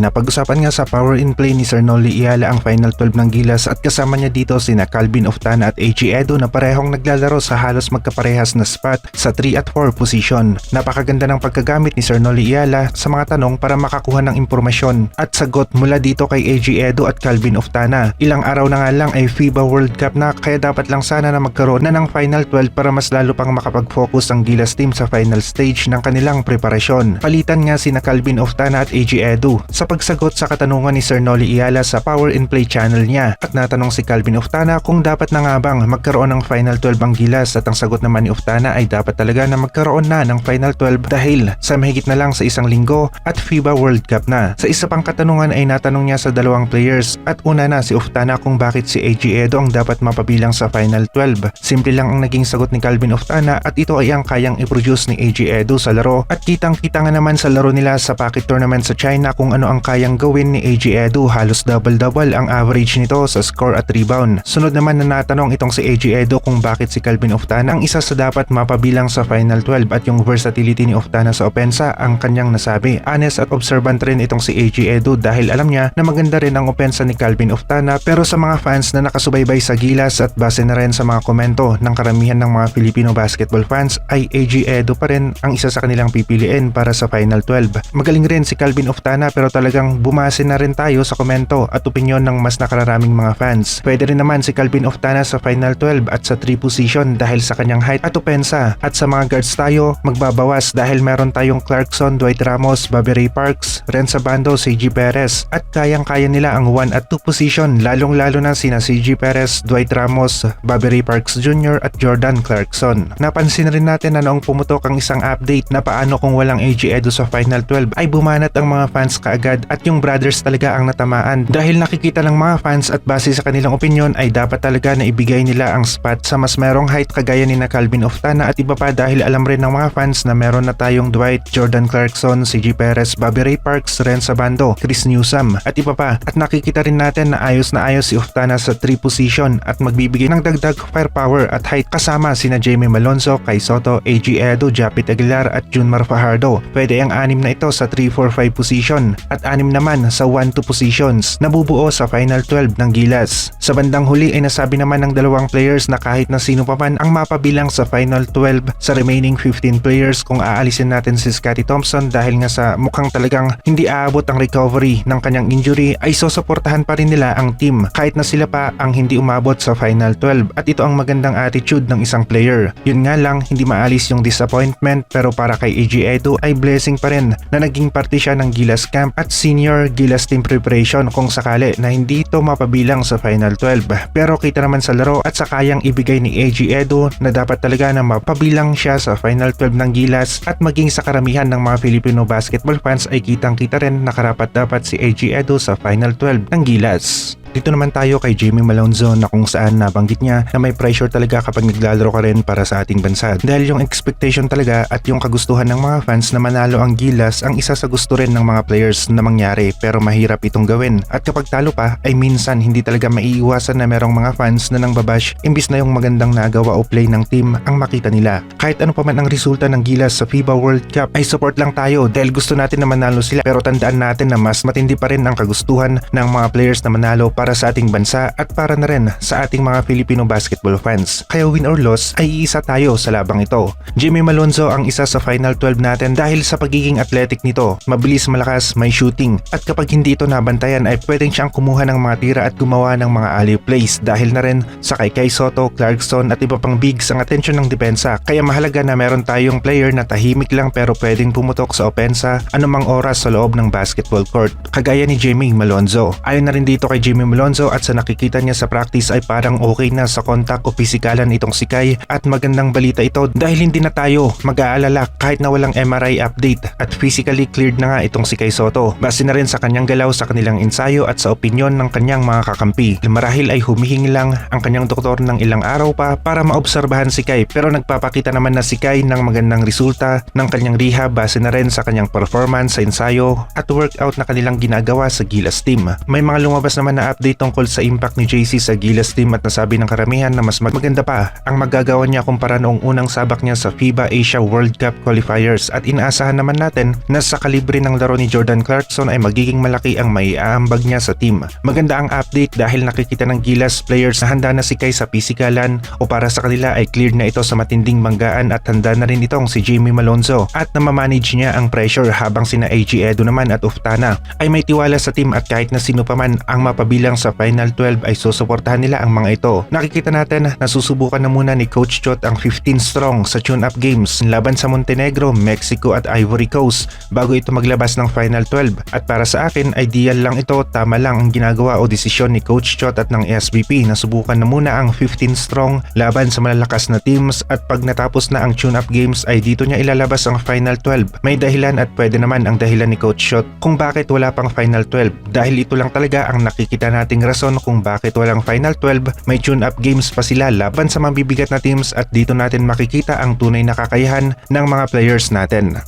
Napag-usapan nga sa Power in Play ni Sir Nolly Iala ang Final 12 ng Gilas at kasama niya dito sina Calvin Oftana at AG Edo na parehong naglalaro sa halos magkaparehas na spot sa 3 at 4 position. Napakaganda ng pagkagamit ni Sir Nolly Iala sa mga tanong para makakuha ng impormasyon at sagot mula dito kay AG Edo at Calvin Oftana. Ilang araw na nga lang ay FIBA World Cup na kaya dapat lang sana na magkaroon na ng Final 12 para mas lalo pang makapag-focus ang Gilas team sa final stage ng kanilang preparasyon. Palitan nga sina Calvin Oftana at AG Edo sa pagsagot sa katanungan ni Sir Nolly Iala sa Power in Play channel niya at natanong si Calvin Oftana kung dapat na nga bang magkaroon ng Final 12 ang Gilas at ang sagot naman ni Oftana ay dapat talaga na magkaroon na ng Final 12 dahil sa mahigit na lang sa isang linggo at FIBA World Cup na. Sa isa pang katanungan ay natanong niya sa dalawang players at una na si Oftana kung bakit si AG Edo ang dapat mapabilang sa Final 12. Simple lang ang naging sagot ni Calvin Oftana at ito ay ang kayang i-produce ni AG Edo sa laro at kitang kita nga naman sa laro nila sa packet tournament sa China kung ano ang kayang gawin ni AG Edo halos double-double ang average nito sa score at rebound. Sunod naman na natanong itong si AG Edo kung bakit si Calvin Oftana ang isa sa dapat mapabilang sa Final 12 at yung versatility ni Oftana sa opensa ang kanyang nasabi. Honest at observant rin itong si AG Edo dahil alam niya na maganda rin ang opensa ni Calvin Oftana pero sa mga fans na nakasubaybay sa Gilas at base na rin sa mga komento ng karamihan ng mga Filipino basketball fans ay AG Edo pa rin ang isa sa kanilang pipiliin para sa Final 12. Magaling rin si Calvin Oftana pero talagang bumase na rin tayo sa komento at opinyon ng mas nakararaming mga fans. Pwede rin naman si Calvin Oftana sa Final 12 at sa 3 position dahil sa kanyang height at opensa at sa mga guards tayo magbabawas dahil meron tayong Clarkson, Dwight Ramos, Bobby Ray Parks, Renza Bando, CG Perez at kayang-kaya nila ang 1 at 2 position lalong lalo na sina CG Perez, Dwight Ramos, Bobby Ray Parks Jr. at Jordan Clarkson. Napansin rin natin na noong pumutok ang isang update na paano kung walang AG Edo sa Final 12 ay bumanat ang mga fans kaagad at yung brothers talaga ang natamaan. Dahil nakikita ng mga fans at base sa kanilang opinion ay dapat talaga na ibigay nila ang spot sa mas merong height kagaya ni na Calvin Oftana at iba pa dahil alam rin ng mga fans na meron na tayong Dwight, Jordan Clarkson, CG Perez, Bobby Ray Parks, Renza Bando, Chris Newsom at iba pa. At nakikita rin natin na ayos na ayos si Oftana sa 3 position at magbibigay ng dagdag firepower at height kasama sina Jamie Malonzo, Kai Soto, AG Edo, Japit Aguilar at Junmar Fajardo. Pwede ang anim na ito sa 3-4-5 position. At anim naman sa 1-2 positions na bubuo sa Final 12 ng Gilas. Sa bandang huli ay nasabi naman ng dalawang players na kahit na sino pa man ang mapabilang sa Final 12 sa remaining 15 players kung aalisin natin si Scotty Thompson dahil nga sa mukhang talagang hindi aabot ang recovery ng kanyang injury ay susuportahan pa rin nila ang team kahit na sila pa ang hindi umabot sa Final 12 at ito ang magandang attitude ng isang player. Yun nga lang hindi maalis yung disappointment pero para kay AG Edo ay blessing pa rin na naging parte siya ng Gilas Camp at senior Gilas team preparation kung sakali na hindi ito mapabilang sa Final 12. Pero kita naman sa laro at sa kayang ibigay ni AG Edo na dapat talaga na mapabilang siya sa Final 12 ng Gilas at maging sa karamihan ng mga Filipino basketball fans ay kitang kita rin na karapat dapat si AG Edo sa Final 12 ng Gilas. Dito naman tayo kay Jamie Malonzo na kung saan nabanggit niya na may pressure talaga kapag naglalaro ka rin para sa ating bansa. Dahil yung expectation talaga at yung kagustuhan ng mga fans na manalo ang Gilas ang isa sa gusto rin ng mga players na mangyari pero mahirap itong gawin. At kapag talo pa ay minsan hindi talaga maiiwasan na merong mga fans na nang babash imbis na yung magandang nagawa o play ng team ang makita nila. Kahit ano pa man ang resulta ng Gilas sa FIBA World Cup ay support lang tayo dahil gusto natin na manalo sila pero tandaan natin na mas matindi pa rin ang kagustuhan ng mga players na manalo para sa ating bansa at para na rin sa ating mga Filipino basketball fans. Kaya win or loss ay iisa tayo sa labang ito. Jimmy Malonzo ang isa sa Final 12 natin dahil sa pagiging athletic nito, mabilis malakas, may shooting at kapag hindi ito nabantayan ay pwedeng siyang kumuha ng mga tira at gumawa ng mga alley plays dahil na rin sa kay Kai Soto, Clarkson at iba pang bigs ang atensyon ng depensa. Kaya mahalaga na meron tayong player na tahimik lang pero pwedeng pumutok sa opensa anumang oras sa loob ng basketball court. Kagaya ni Jimmy Malonzo. Ayon na rin dito kay Jimmy Malonzo at sa nakikita niya sa practice ay parang okay na sa contact o pisikalan itong si Kai at magandang balita ito dahil hindi na tayo mag-aalala kahit na walang MRI update at physically cleared na nga itong si Kai Soto. Base na rin sa kanyang galaw sa kanilang ensayo at sa opinyon ng kanyang mga kakampi. Marahil ay humihingi lang ang kanyang doktor ng ilang araw pa para maobserbahan si Kai pero nagpapakita naman na si Kai ng magandang resulta ng kanyang rehab base na rin sa kanyang performance sa ensayo at workout na kanilang ginagawa sa Gilas team. May mga lumabas naman na update update tungkol sa impact ni JC sa Gilas team at nasabi ng karamihan na mas mag- maganda pa ang magagawa niya kumpara noong unang sabak niya sa FIBA Asia World Cup qualifiers at inaasahan naman natin na sa kalibre ng laro ni Jordan Clarkson ay magiging malaki ang maiaambag niya sa team. Maganda ang update dahil nakikita ng Gilas players na handa na si Kai sa pisikalan o para sa kanila ay clear na ito sa matinding manggaan at handa na rin itong si Jimmy Malonzo at namamanage niya ang pressure habang sina AG Edo naman at Uftana ay may tiwala sa team at kahit na sino pa man ang mapabilang sa Final 12 ay susuportahan nila ang mga ito. Nakikita natin na susubukan na muna ni Coach Chot ang 15 strong sa tune-up games laban sa Montenegro, Mexico at Ivory Coast bago ito maglabas ng Final 12 at para sa akin ideal lang ito. Tama lang ang ginagawa o desisyon ni Coach Chot at ng SBP na subukan na muna ang 15 strong laban sa malalakas na teams. At pag natapos na ang tune-up games ay dito niya ilalabas ang Final 12. May dahilan at pwede naman ang dahilan ni Coach Shot kung bakit wala pang Final 12 dahil ito lang talaga ang nakikita nating rason kung bakit walang Final 12 may tune-up games pa sila laban sa mabibigat na teams at dito natin makikita ang tunay na kakayahan ng mga players natin.